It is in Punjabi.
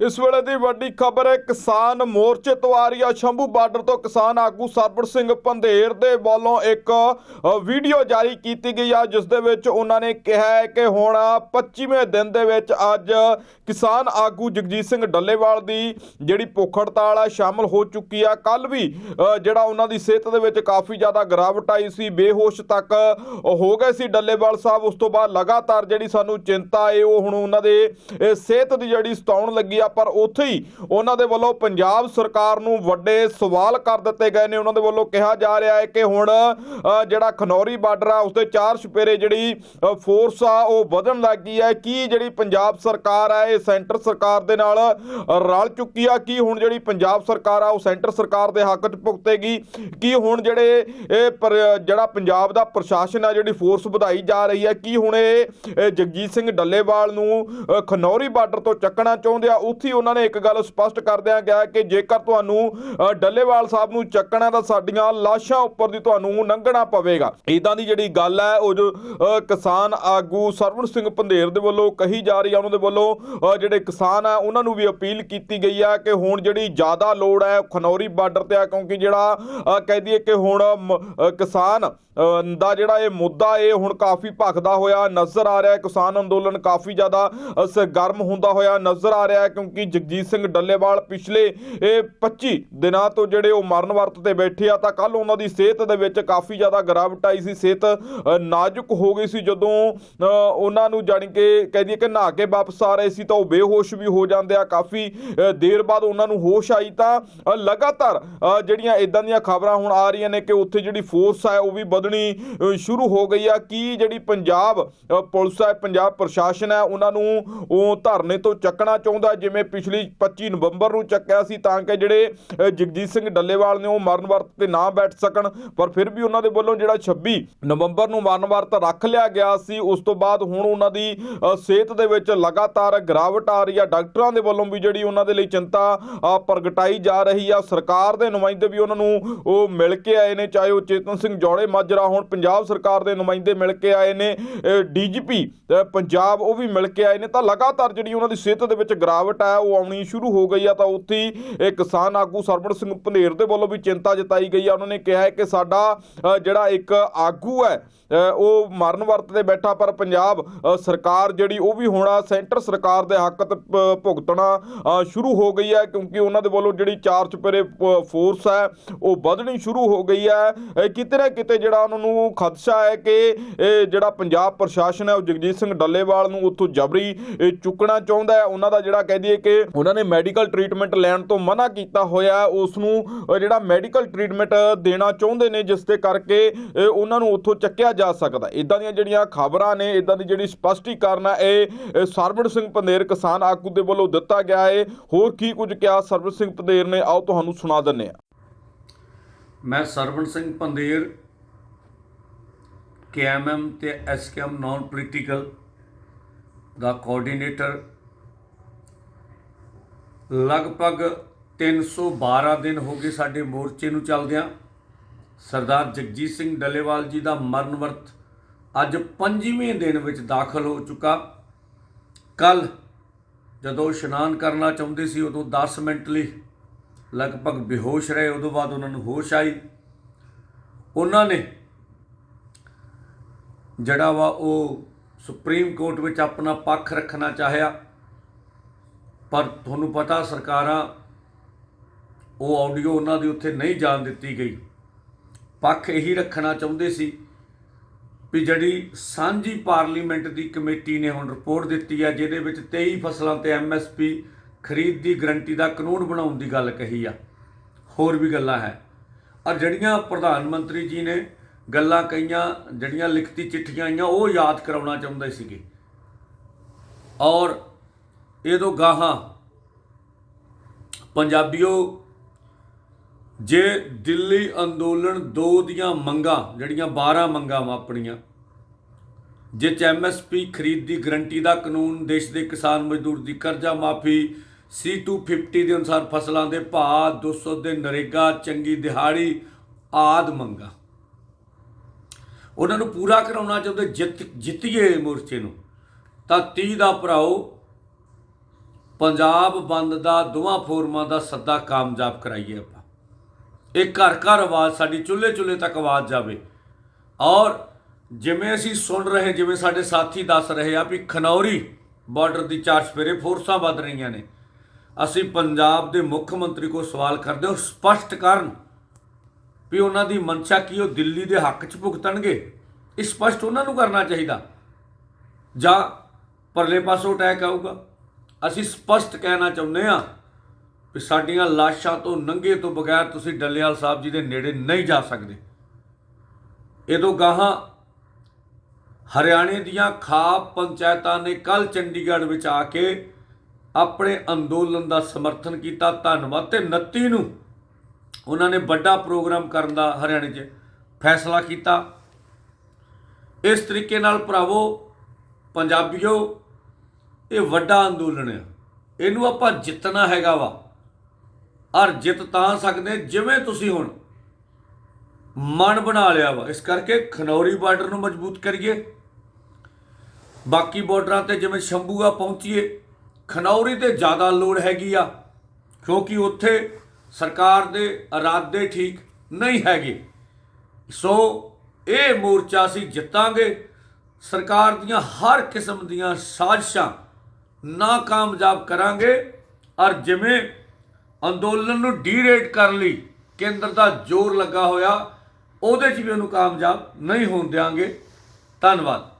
ਇਸ ਵੇਲੇ ਦੀ ਵੱਡੀ ਖਬਰ ਹੈ, ਕਿਸਾਨ ਮੋਰਚੇ ਤੋਂ ਆ ਰਹੀ ਹੈ ਸ਼ੰਭੂ ਬਾਰਡਰ ਤੋਂ ਕਿਸਾਨ ਆਗੂ ਸਰਬੜ ਸਿੰਘ ਪੰਧੇਰ ਦੇ ਵੱਲੋਂ ਇੱਕ ਵੀਡੀਓ ਜਾਰੀ ਕੀਤੀ ਗਈ ਆ, ਜਿਸ ਦੇ ਵਿੱਚ ਉਹਨਾਂ ਨੇ ਕਿਹਾ ਹੈ ਕਿ ਹੁਣ 25ਵੇਂ ਦਿਨ ਦੇ ਵਿੱਚ ਅੱਜ ਕਿਸਾਨ ਆਗੂ ਜਗਜੀਤ ਸਿੰਘ ਡੱਲੇਵਾਲ ਦੀ ਜਿਹੜੀ ਭੁੱਖ ਹੜਤਾਲ ਆ, ਸ਼ਾਮਲ ਹੋ ਚੁੱਕੀ ਆ। ਕੱਲ ਵੀ ਜਿਹੜਾ ਉਹਨਾਂ ਦੀ ਸਿਹਤ ਦੇ ਵਿੱਚ ਕਾਫੀ ਜ਼ਿਆਦਾ ਗਿਰਾਵਟ ਆਈ ਸੀ, ਬੇਹੋਸ਼ ਤੱਕ ਹੋ ਗਏ ਸੀ ਡੱਲੇਵਾਲ ਸਾਹਿਬ। ਉਸ ਤੋਂ ਬਾਅਦ ਲਗਾਤਾਰ ਜਿਹੜੀ ਸਾਨੂੰ ਚਿੰਤਾ ਏ, ਉਹ ਹੁਣ ਉਹਨਾਂ ਦੇ ਸਿਹਤ ਦੀ ਜਿਹੜੀ ਸਤਾਉਣ ਲੱਗੀ ਆ, ਪਰ ਉੱਥੇ ਹੀ ਉਹਨਾਂ ਦੇ ਵੱਲੋਂ ਪੰਜਾਬ ਸਰਕਾਰ ਨੂੰ ਵੱਡੇ ਸਵਾਲ ਕਰ ਦਿੱਤੇ ਗਏ ਨੇ। ਉਹਨਾਂ ਦੇ ਵੱਲੋਂ ਕਿਹਾ ਜਾ ਰਿਹਾ ਹੈ ਕਿ ਹੁਣ ਜਿਹੜਾ ਖਨੌਰੀ ਬਾਰਡਰ ਆ, ਉਸਦੇ ਚਾਰ ਛਪੇਰੇ ਜਿਹੜੀ ਫੋਰਸ ਆ, ਉਹ ਵਧਣ ਲੱਗ ਗਈ ਹੈ। ਕੀ ਜਿਹੜੀ ਪੰਜਾਬ ਸਰਕਾਰ ਆ, ਇਹ ਸੈਂਟਰ ਸਰਕਾਰ ਦੇ ਨਾਲ ਰਲ ਚੁੱਕੀ ਆ? ਕੀ ਹੁਣ ਜਿਹੜੀ ਪੰਜਾਬ ਸਰਕਾਰ ਆ, ਉਹ ਸੈਂਟਰ ਸਰਕਾਰ ਦੇ ਹੱਕ 'ਚ ਭੁਗਤੇਗੀ? ਕੀ ਹੁਣ ਜਿਹੜੇ ਇਹ ਜਿਹੜਾ ਪੰਜਾਬ ਦਾ ਪ੍ਰਸ਼ਾਸਨ ਆ, ਜਿਹੜੀ ਫੋਰਸ ਵਧਾਈ ਜਾ ਰਹੀ ਹੈ, ਕੀ ਹੁਣ ਇਹ ਜਗਜੀਤ ਸਿੰਘ ਡੱਲੇਵਾਲ ਨੂੰ ਖਨੌਰੀ ਬਾਰਡਰ ਤੋਂ ਚੱਕਣਾ ਚਾਹੁੰਦੇ ਆ? ਉੱਥੇ ਉਹਨਾਂ ਨੇ ਇੱਕ ਗੱਲ ਸਪਸ਼ਟ ਕਰਦਿਆਂ ਕਿਹਾ ਕਿ ਜੇਕਰ ਤੁਹਾਨੂੰ ਡੱਲੇਵਾਲ ਸਾਹਿਬ ਨੂੰ ਚੱਕਣਾ ਤਾਂ ਸਾਡੀਆਂ ਲਾਸ਼ਾਂ ਉੱਪਰ ਦੀ ਤੁਹਾਨੂੰ ਲੰਘਣਾ ਪਵੇਗਾ। ਇਦਾਂ ਦੀ ਜਿਹੜੀ ਗੱਲ ਹੈ ਉਹ ਜੋ ਕਿਸਾਨ ਆਗੂ ਸਰਵਣ ਸਿੰਘ ਪੰਧੇਰ ਦੇ ਵੱਲੋਂ ਕਹੀ ਜਾ ਰਹੀ ਹੈ ਉਹਨਾਂ ਦੇ ਵੱਲੋਂ ਜਿਹੜੇ ਕਿਸਾਨ ਆ ਉਹਨਾਂ ਨੂੰ ਵੀ ਅਪੀਲ ਕੀਤੀ ਗਈ ਆ ਕਿ ਹੁਣ ਜਿਹੜੀ ਜ਼ਿਆਦਾ ਲੋੜ ਹੈ ਖਨੌਰੀ ਬਾਰਡਰ ਤੇ ਆ ਕਿਉਂਕਿ ਜਿਹੜਾ ਕਹਿ ਦਈਏ ਕਿ ਹੁਣ ਮ- ਕਿਸਾਨ ਦਾ ਜਿਹੜਾ ਇਹ ਮੁੱਦਾ ਇਹ ਹੁਣ ਕਾਫੀ ਭਖਦਾ ਹੋਇਆ ਨਜ਼ਰ ਆ ਰਿਹਾ ਹੈ। ਕਿਸਾਨ ਅੰਦੋਲਨ ਕਾਫੀ ਜ਼ਿਆਦਾ ਅ, ਸਰਗਰਮ ਹੁੰਦਾ ਹੋਇਆ ਨਜ਼ਰ ਆ ਰਿਹਾ ਹੈ ਕਿਉਂਕਿ ਜਗਜੀਤ ਸਿੰਘ ਡੱਲੇਵਾਲ ਪਿਛਲੇ ਇਹ 25 ਦਿਨਾਂ ਤੋਂ ਜਿਹੜੇ ਉਹ ਮਰਨ ਵਰਤ ਤੇ ਬੈਠੇ ਆ ਤਾਂ ਕੱਲ ਉਹਨਾਂ ਦੀ ਸਿਹਤ ਦੇ ਵਿੱਚ ਕਾਫੀ ਜ਼ਿਆਦਾ ਗਿਰਾਵਟ ਆਈ ਸੀ ਸਿਹਤ ਨਾਜ਼ੁਕ ਹੋ ਗਈ ਸੀ ਜਦੋਂ ਅ, ਉਹਨਾਂ ਨੂੰ ਜਾਣੀ ਕਿ ਕਹਿ ਦਈਏ ਕਿ ਨਹਾ ਕੇ ਵਾਪਸ ਆ ਰਹੇ ਸੀ ਤਾਂ ਉਹ ਬੇਹੋਸ਼ ਵੀ ਹੋ ਜਾਂਦੇ ਆ ਕਾਫੀ ਦੇਰ ਬਾਅਦ ਉਹਨਾਂ ਨੂੰ ਹੋਸ਼ ਆਈ ਤਾਂ ਲਗਾਤਾਰ ਜਿਹੜੀਆਂ ਇਦਾਂ ਦੀਆਂ ਖਬਰਾਂ ਹੁਣ ਆ ਰਹੀਆਂ ਨੇ ਕਿ ਉੱਥੇ ਜਿਹੜੀ ਫੋਰਸ ਹੈ ਉਹ ਵੀ ਵਧਣੀ ਸ਼ੁਰੂ ਹੋ ਗਈ ਆ ਕੀ ਜਿਹੜੀ ਪੰਜਾਬ ਪੁਲਿਸ ਹੈ ਪੰਜਾਬ ਪ੍ਰਸ਼ਾਸਨ ਹੈ ਉਹਨਾਂ ਨੂੰ ਉਹ ਧਰਨੇ ਤੋਂ ਚੱਕਣਾ ਚਾਹੁੰਦਾ ਜਿਵੇਂ ਪਿਛਲੀ 25 ਨਵੰਬਰ ਨੂੰ ਚੱਕਿਆ ਸੀ ਤਾਂ ਕਿ ਜਿਹੜੇ ਜਗਜੀਤ ਸਿੰਘ ਡੱਲੇਵਾਲ ਨੇ ਉਹ ਮਰਨ ਵਰਤ ਤੇ ਨਾ ਬੈਠ ਸਕਣ, ਪਰ ਫਿਰ ਵੀ ਉਹਨਾਂ ਦੇ ਵੱਲੋਂ ਜਿਹੜਾ 26 ਨਵੰਬਰ ਨੂੰ ਮਰਨ ਵਰਤ ਰੱਖ ਲਿਆ ਗਿਆ ਸੀ, ਉਸ ਤੋਂ ਬਾਅਦ ਹੁਣ ਉਹਨਾਂ ਦੀ ਸਿਹਤ ਦੇ ਵਿੱਚ ਲਗਾਤਾਰ ਗਿਰਾਵਟ ਆ ਰਹੀ ਆ, ਡਾਕਟਰਾਂ ਦੇ ਵੱਲੋਂ ਵੀ ਜਿਹੜੀ ਉਹਨਾਂ ਦੇ ਲਈ ਚਿੰਤਾ ਪ੍ਰਗਟਾਈ ਜਾ ਰਹੀ ਆ, ਸਰਕਾਰ ਦੇ ਨੁਮਾਇੰਦੇ ਵੀ ਉਹਨਾਂ ਨੂੰ ਉਹ ਮਿਲ ਕੇ ਆਏ ਨੇ, ਚਾਹੇ ਉਹ ਚੇਤਨ ਸਿੰਘ ਜੋੜੇ, ਮਾਜਰਾ ਹੁਣ, ਪੰਜਾਬ ਸਰਕਾਰ ਦੇ ਨੁਮਾਇੰਦੇ ਮਿਲ ਕੇ ਆਏ ਨੇ ਡੀਜੀਪੀ ਪੰਜਾਬ ਉਹ ਵੀ ਮਿਲ ਕੇ ਆਏ ਨੇ, ਤਾਂ ਲਗਾਤਾਰ ਜਿਹੜੀ ਉਹਨਾਂ ਦੀ ਸਿਹਤ ਦੇ ਵਿੱਚ ਗਿਰਾਵਟ ਆ ਉਹ ਆਉਣੀ ਸ਼ੁਰੂ ਹੋ ਗਈ ਆ, ਤਾਂ ਉੱਥੇ ਇਹ ਕਿਸਾਨ ਆਗੂ ਸਰਬਣ ਸਿੰਘ ਪੰਧੇਰ ਦੇ ਵੱਲੋਂ ਵੀ ਚਿੰਤਾ ਜਤਾਈ ਗਈ ਆ। ਉਹਨਾਂ ਨੇ ਕਿਹਾ ਹੈ ਕਿ ਸਾਡਾ ਜਿਹੜਾ ਇੱਕ ਆਗੂ ਹੈ ਉਹ ਮਰਨ ਵਰਤ ਤੇ ਬੈਠਾ, ਪਰ ਪੰਜਾਬ ਸਰਕਾਰ ਜਿਹੜੀ ਉਹ ਵੀ ਹੋਣਾ ਸੈਂਟਰ ਸਰਕਾਰ ਦੇ ਹੱਕ ਤੇ ਭੁਗਤਣਾ ਸ਼ੁਰੂ ਹੋ ਗਈ ਹੈ, ਕਿਉਂਕਿ ਉਹਨਾਂ ਦੇ ਵੱਲੋਂ ਜਿਹੜੀ ਚਾਰ ਚੁਪੇਰੇ ਫੋਰਸ ਹੈ, ਉਹ ਵਧਣੀ ਸ਼ੁਰੂ ਹੋ ਗਈ ਹੈ। ਕਿਤੇ ਨਾ ਕਿਤੇ ਜਿਹੜਾ ਉਹਨਾਂ ਨੂੰ ਖਦਸ਼ਾ ਹੈ ਕਿ ਇਹ ਜਿਹੜਾ ਪੰਜਾਬ ਪ੍ਰਸ਼ਾਸਨ ਹੈ, ਉਹ ਜਗਜੀਤ ਸਿੰਘ ਡੱਲੇਵਾਲ ਨੂੰ ਉੱਥੋਂ ਜਬਰੀ ਚੁੱਕਣਾ ਚਾਹੁੰਦਾ ਹੈ। ਉਹਨਾਂ ਦਾ ਜਿਹੜਾ ਕਹਿ ਦਈਏ ਕਿ ਉਹਨਾਂ ਨੇ ਮੈਡੀਕਲ ਟ੍ਰੀਟਮੈਂਟ ਲੈਣ ਤੋਂ ਮਨਾ ਕੀਤਾ ਹੋਇਆ ਹੈ, ਉਸ ਨੂੰ ਜਿਹੜਾ ਮੈਡੀਕਲ ਟ੍ਰੀਟਮੈਂਟ ਦੇਣਾ ਚਾਹੁੰਦੇ ਨੇ ਜਿਸ ਦੇ ਕਰਕੇ ਉਹਨਾਂ ਨੂੰ ਉੱਥੋਂ ਚੱਕਿਆ ਜਾ ਸਕਦਾ ਇਦਾਂ ਦੀਆਂ ਜਿਹੜੀਆਂ ਖਬਰਾਂ ਨੇ ਇਦਾਂ ਦੀ ਜਿਹੜੀ ਸਪਸ਼ਟੀਕਰਨ ਹੈ ਇਹ ਸਰਬਣ ਸਿੰਘ ਪੰਧੇਰ ਕਿਸਾਨ ਆਗੂ ਦੇ ਵੱਲੋਂ ਦਿੱਤਾ ਗਿਆ ਹੈ। ਹੋਰ ਕੀ ਕੁਝ ਕਿਹਾ ਸਰਬਣ ਸਿੰਘ ਪੰਧੇਰ ਨੇ? ਆਓ ਤੁਹਾਨੂੰ ਸੁਣਾ ਦਿੰਨੇ ਆ ਮੈਂ ਸਰਵਣ ਸਿੰਘ ਪੰਦੇਰ ਕੇਐਮਐਮ ਤੇ ਐਸਕੇਐਮ ਨਾਨ ਪੋਲੀਟੀਕਲ ਦਾ ਕੋਆਰਡੀਨੇਟਰ ਲਗਭਗ 312 ਦਿਨ ਹੋ ਗਏ ਸਾਡੇ ਮੋਰਚੇ ਨੂੰ ਚੱਲਦਿਆਂ। ਸਰਦਾਰ ਜਗਜੀਤ ਸਿੰਘ ਡੱਲੇਵਾਲ ਜੀ ਦਾ ਮਰਨ ਵਰਤ ਅੱਜ 5ਵੇਂ ਦਿਨ ਵਿੱਚ ਦਾਖਲ ਹੋ ਚੁੱਕਾ। ਕੱਲ ਜਦੋਂ ਇਸ਼ਨਾਨ ਕਰਨਾ ਚਾਹੁੰਦੇ ਸੀ, ਉਦੋਂ 10 ਮਿੰਟ ਲਈ ਲਗਭਗ ਬੇਹੋਸ਼ ਰਹੇ, ਉਦੋਂ ਬਾਅਦ ਉਹਨਾਂ ਨੂੰ ਹੋਸ਼ ਆਈ। ਉਹਨਾਂ ਨੇ ਜਿਹੜਾ ਵਾ ਉਹ ਸੁਪਰੀਮ ਕੋਰਟ ਵਿੱਚ ਆਪਣਾ ਪੱਖ ਰੱਖਣਾ ਚਾਹਿਆ। ਪਰ ਤੁਹਾਨੂੰ ਪਤਾ ਸਰਕਾਰਾਂ, ਉਹ ਆਡੀਓ ਉਹਨਾਂ ਦੀ ਉੱਥੇ ਨਹੀਂ ਜਾਣ ਦਿੱਤੀ ਗਈ। ਪੱਖ ਇਹੀ ਰੱਖਣਾ ਚਾਹੁੰਦੇ ਸੀ ਵੀ ਜਿਹੜੀ ਸਾਂਝੀ ਪਾਰਲੀਮੈਂਟ ਦੀ ਕਮੇਟੀ ਨੇ ਹੁਣ ਰਿਪੋਰਟ ਦਿੱਤੀ ਹੈ ਜਿਹਦੇ ਵਿੱਚ 23 ਫਸਲਾਂ ਤੇ ਐਮਐਸਪੀ ਖਰੀਦ ਦੀ ਗਰੰਟੀ ਦਾ ਕਾਨੂੰਨ ਬਣਾਉਣ ਦੀ ਗੱਲ ਕਹੀ ਆ। ਹੋਰ ਵੀ ਗੱਲਾਂ ਹੈ। ਔਰ ਜਿਹੜੀਆਂ ਪ੍ਰਧਾਨ ਮੰਤਰੀ ਜੀ ਨੇ ਗੱਲਾਂ ਕਹੀਆਂ, ਜਿਹੜੀਆਂ ਲਿਖਤੀ ਚਿੱਠੀਆਂ ਆਈਆਂ, ਉਹ ਯਾਦ ਕਰਾਉਣਾ ਚਾਹੁੰਦੇ ਸੀਗੇ। ਔਰ ਇਹ ਤੋਂ ਗਾਹਾਂ ਪੰਜਾਬੀਓ, ਜੇ ਦਿੱਲੀ ਅੰਦੋਲਨ 2 ਦੀਆਂ ਮੰਗਾਂ, ਜਿਹੜੀਆਂ 12 ਮੰਗਾਂ ਵਾ ਆਪਣੀਆਂ ਜਿਹ ਚ ਐਮਐਸਪੀ ਖਰੀਦ ਦੀ ਗਰੰਟੀ ਦਾ ਕਾਨੂੰਨ ਦੇਸ਼ ਦੇ ਕਿਸਾਨ ਮਜ਼ਦੂਰ ਦੀ ਕਰਜ਼ਾ ਮਾਫੀ C250 ਦੇ ਅਨੁਸਾਰ ਫਸਲਾਂ ਦੇ ਭਾਅ 200 ਦੇ ਨਰੇਗਾ, ਚੰਗੀ ਦਿਹਾੜੀ, ਆਦ ਮੰਗਾ। ਉਹਨਾਂ ਨੂੰ ਪੂਰਾ ਕਰਾਉਣਾ ਚਾਹੁੰਦੇ ਜਿੱਤ ਜਿੱਤੀਏ ਮੋਰਚੇ ਨੂੰ, ਤਾਂ 30 ਦਾ ਭਰਾਓ ਪੰਜਾਬ ਬੰਦ ਦਾ ਦੋਵਾਂ ਫੋਰਮਾਂ ਦਾ ਸੱਦਾ ਕਾਮਯਾਬ ਕਰਾਈਏ ਆਪਾਂ। ਇਹ ਘਰ ਘਰ ਆਵਾਜ਼, ਸਾਡੀ ਚੁੱਲ੍ਹੇ ਚੁੱਲ੍ਹੇ ਤੱਕ ਆਵਾਜ਼ ਜਾਵੇ। ਔਰ ਜਿਵੇਂ ਅਸੀਂ ਸੁਣ ਰਹੇ, ਜਿਵੇਂ ਸਾਡੇ ਸਾਥੀ ਦੱਸ ਰਹੇ ਆ ਵੀ ਖਨੌਰੀ ਬਾਰਡਰ ਦੀ ਚਾਰ ਸਪੇਰੇ ਫੋਰਸਾਂ ਵੱਧ ਰਹੀਆਂ ਨੇ। ਅਸੀਂ ਪੰਜਾਬ ਦੇ ਮੁੱਖ ਮੰਤਰੀ ਕੋਲ ਸਵਾਲ ਕਰਦੇ ਹਾਂ ਸਪਸ਼ਟ ਕਰਨ ਵੀ ਉਹਨਾਂ ਦੀ ਮਨਸ਼ਾ ਕੀ, ਉਹ ਦਿੱਲੀ ਦੇ ਹੱਕ 'ਚ ਭੁਗਤਣਗੇ? ਇਹ ਸਪਸ਼ਟ ਉਹਨਾਂ ਨੂੰ ਕਰਨਾ ਚਾਹੀਦਾ। ਜਾਂ ਪਰਲੇ ਪਾਸੋਂ ਅਟੈਕ ਆਊਗਾ। ਅਸੀਂ ਸਪਸ਼ਟ ਕਹਿਣਾ ਚਾਹੁੰਦੇ ਹਾਂ ਵੀ ਸਾਡੀਆਂ ਲਾਸ਼ਾਂ ਤੋਂ ਨੰਗੇ ਤੋਂ ਬਗੈਰ ਤੁਸੀਂ ਡੱਲੇਵਾਲ ਸਾਹਿਬ ਜੀ ਦੇ ਨੇੜੇ ਨਹੀਂ ਜਾ ਸਕਦੇ। ਇਹ ਤੋਂ ਗਾਹਾਂ ਹਰਿਆਣੇ ਦੀਆਂ ਖਾਪ ਪੰਚਾਇਤਾਂ ਨੇ ਕੱਲ ਚੰਡੀਗੜ੍ਹ ਵਿੱਚ ਆ ਕੇ ਆਪਣੇ ਅੰਦੋਲਨ ਦਾ ਸਮਰਥਨ ਕੀਤਾ। ਧੰਨਵਾਦ। ਤੇ 29 ਨੂੰ ਉਹਨਾਂ ਨੇ ਵੱਡਾ ਪ੍ਰੋਗਰਾਮ ਕਰਨ ਦਾ ਹਰਿਆਣੇ 'ਚ ਫੈਸਲਾ ਕੀਤਾ। ਇਸ ਤਰੀਕੇ ਨਾਲ ਭਰਾਵੋ, ਪੰਜਾਬੀਓ ਇਹ ਵੱਡਾ ਅੰਦੋਲਨ ਹੈ ਇਹਨੂੰ ਆਪਾਂ ਜਿੱਤਣਾ ਹੈਗਾ ਵਾ। ਔਰ ਜਿੱਤ ਤਾਂ ਸਕਦੇ ਜਿਵੇਂ ਤੁਸੀਂ ਹੁਣ ਮਨ ਬਣਾ ਲਿਆ ਵਾ। ਇਸ ਕਰਕੇ ਖਨੌਰੀ ਬਾਰਡਰ ਨੂੰ ਮਜ਼ਬੂਤ ਕਰੀਏ। ਬਾਕੀ ਬਾਰਡਰਾਂ ਤੇ ਜਿਵੇਂ ਸ਼ੰਭੂਆ ਪਹੁੰਚੀਏ, ਖਨੌਰੀ ਤੇ ਜ਼ਿਆਦਾ ਲੋੜ ਹੈਗੀ ਆ। ਕਿਉਂਕਿ ਉੱਥੇ ਸਰਕਾਰ ਦੇ ਇਰਾਦੇ ਠੀਕ ਨਹੀਂ ਹੈਗੇ। ਸੋ ਇਹ ਮੋਰਚਾ ਅਸੀਂ ਜਿੱਤਾਂਗੇ। ਸਰਕਾਰ ਦੀਆਂ ਹਰ ਕਿਸਮ ਦੀਆਂ ਸਾਜ਼ਿਸ਼ਾਂ ਨਾ ਕਾਮਯਾਬ ਕਰਾਂਗੇ। ਔਰ ਜਿਵੇਂ ਅੰਦੋਲਨ ਨੂੰ ਡੀਰੇਟ ਕਰਨ ਲਈ ਕੇਂਦਰ ਦਾ ਜ਼ੋਰ ਲੱਗਾ ਹੋਇਆ, ਉਹਦੇ 'ਚ ਵੀ ਉਹਨੂੰ ਕਾਮਯਾਬ ਨਹੀਂ ਹੋਣ ਦਿਆਂਗੇ। ਧੰਨਵਾਦ।